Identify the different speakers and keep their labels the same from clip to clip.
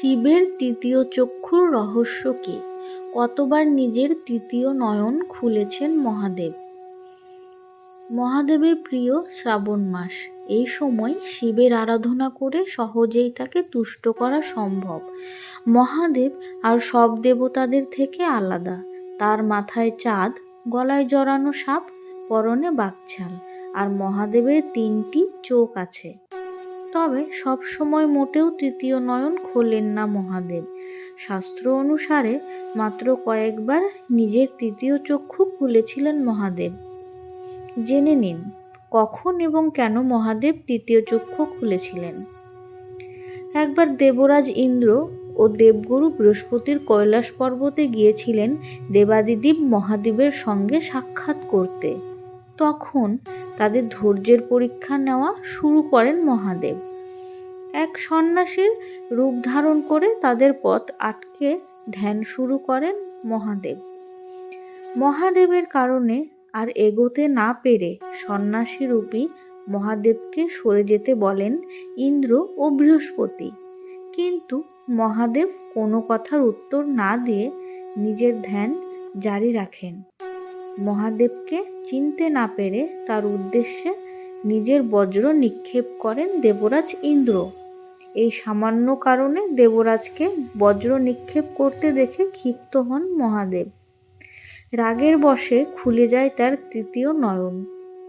Speaker 1: শিবের তৃতীয় চক্ষুর রহস্য কী? কতবার নিজের তৃতীয় নয়ন খুলেছেন মহাদেব? মহাদেবের প্রিয় শ্রাবণ মাস। এই সময় শিবের আরাধনা করে সহজেই তাকে তুষ্ট করা সম্ভব। মহাদেব আর সব দেবতাদের থেকে আলাদা। তার মাথায় চাঁদ, গলায় জড়ানো সাপ, পরনে বাকছাল। আর মহাদেবের তিনটি চোখ আছে। তবে সব সময় মোটেও তৃতীয় নয়ন খোলেন না মহাদেব। শাস্ত্র অনুসারে মাত্র কয়েকবার নিজের তৃতীয় চক্ষু খুলেছিলেন মহাদেব। জেনে নিন, কখন এবং কেন মহাদেব তৃতীয় চক্ষু খুলেছিলেন? একবার দেবরাজ ইন্দ্র ও দেবগুরু বৃহস্পতির কৈলাস পর্বতে গিয়েছিলেন দেবাদিদেব মহাদেবের সঙ্গে সাক্ষাৎ করতে। তখন তাদের ধৈর্যের পরীক্ষা নেওয়া শুরু করেন মহাদেব। এক সন্ন্যাসীর রূপ ধারণ করে তাদের পথ আটকে ধ্যান শুরু করেন মহাদেব। মহাদেবের কারণে আর এগোতে না পেরে সন্ন্যাসী রূপী মহাদেবকে সরে যেতে বলেন ইন্দ্র ও বৃহস্পতি। কিন্তু মহাদেব কোনো কথার উত্তর না দিয়ে নিজের ধ্যান জারি রাখেন। মহাদেবকে চিনতে না পেরে তার উদ্দেশ্যে নিজের বজ্র নিক্ষেপ করেন দেবরাজ ইন্দ্র। এই সামান্য কারণে দেবরাজকে বজ্র নিক্ষেপ করতে দেখে ক্ষিপ্ত হন মহাদেব। রাগের বশে খুলে যায় তার তৃতীয় নয়ন।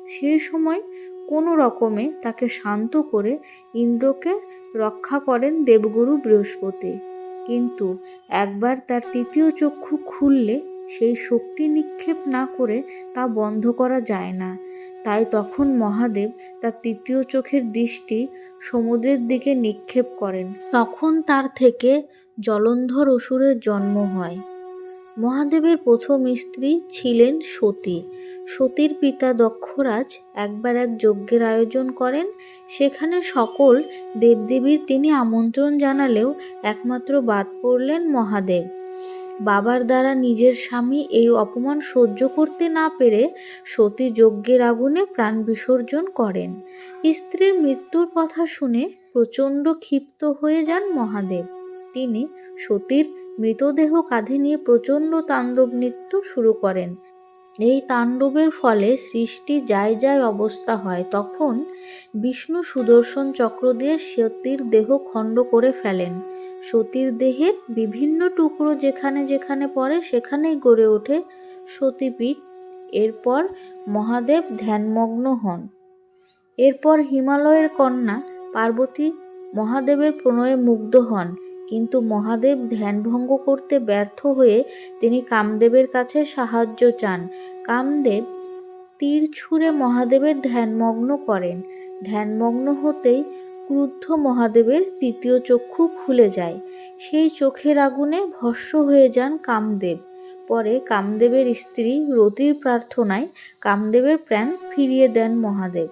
Speaker 1: সেই সময় কোনো রকমে তাকে শান্ত করে ইন্দ্রকে রক্ষা করেন দেবগুরু বৃহস্পতি। কিন্তু একবার তার তৃতীয় চক্ষু খুললে সেই শক্তি নিক্ষেপ না করে তা বন্ধ করা যায় না। তাই তখন মহাদেব তার তৃতীয় চোখের দৃষ্টি সমুদ্রের দিকে নিক্ষেপ করেন। তখন তার থেকে জলন্ধর অসুরের জন্ম হয়। মহাদেবের প্রথম স্ত্রী ছিলেন সতী। সতীর পিতা দক্ষরাজ একবার এক যজ্ঞের আয়োজন করেন। সেখানে সকল দেবদেবীর তিনি আমন্ত্রণ জানালেও একমাত্র বাদ পড়লেন মহাদেব। বাবার দ্বারা নিজের স্বামী এই অপমান সহ্য করতে না পেরে সতী যজ্ঞের আগুনে প্রাণ বিসর্জন করেন। স্ত্রীর মৃত্যুর কথা শুনে প্রচণ্ড ক্ষিপ্ত হয়ে যান মহাদেব। তিনি সতীর মৃতদেহ কাঁধে নিয়ে প্রচণ্ড তাণ্ডব নৃত্য শুরু করেন। এই তাণ্ডবের ফলে সৃষ্টি যায় যায় অবস্থা হয়। তখন বিষ্ণু সুদর্শন চক্র দিয়ে সতীর দেহ খণ্ড করে ফেলেন। সতীর দেহের বিভিন্ন টুকরো যেখানে যেখানে পড়ে সেখানেই গড়ে ওঠে সতীপীঠ। এরপর মহাদেব ধ্যানমগ্ন হন। এরপর হিমালয়ের কন্যা পার্বতী মহাদেবের প্রণয়ে মুগ্ধ হন। কিন্তু মহাদেব ধ্যানভঙ্গ করতে ব্যর্থ হয়ে তিনি কামদেবের কাছে সাহায্য চান। কামদেব তীর ছুঁড়ে মহাদেবের ধ্যানমগ্ন করেন। ধ্যানমগ্ন হতেই ক্রুদ্ধ মহাদেবের তৃতীয় চক্ষু খুলে যায়। সেই চোখের আগুনে ভস্য হয়ে যান কামদেব। পরে কামদেবের স্ত্রী রতির প্রার্থনায় কামদেবের প্রাণ ফিরিয়ে দেন মহাদেব।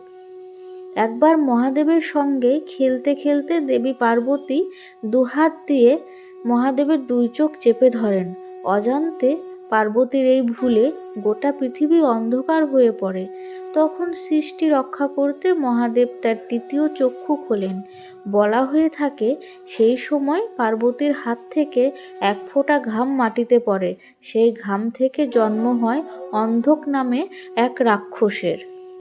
Speaker 1: একবার মহাদেবের সঙ্গে খেলতে খেলতে দেবী পার্বতী দুহাত দিয়ে মহাদেবের দুই চোখ চেপে ধরেন। অজান্তে পার্বতীর এই ভুলে গোটা পৃথিবী অন্ধকার হয়ে পড়ে। তখন সৃষ্টি রক্ষা করতে মহাদেব তার তৃতীয় চক্ষু খোলেন। বলা হয়ে থাকে, সেই সময় পার্বতীর হাত থেকে এক ফোঁটা ঘাম মাটিতে পড়ে। সেই ঘাম থেকে জন্ম হয় অন্ধক নামে এক রাক্ষসের।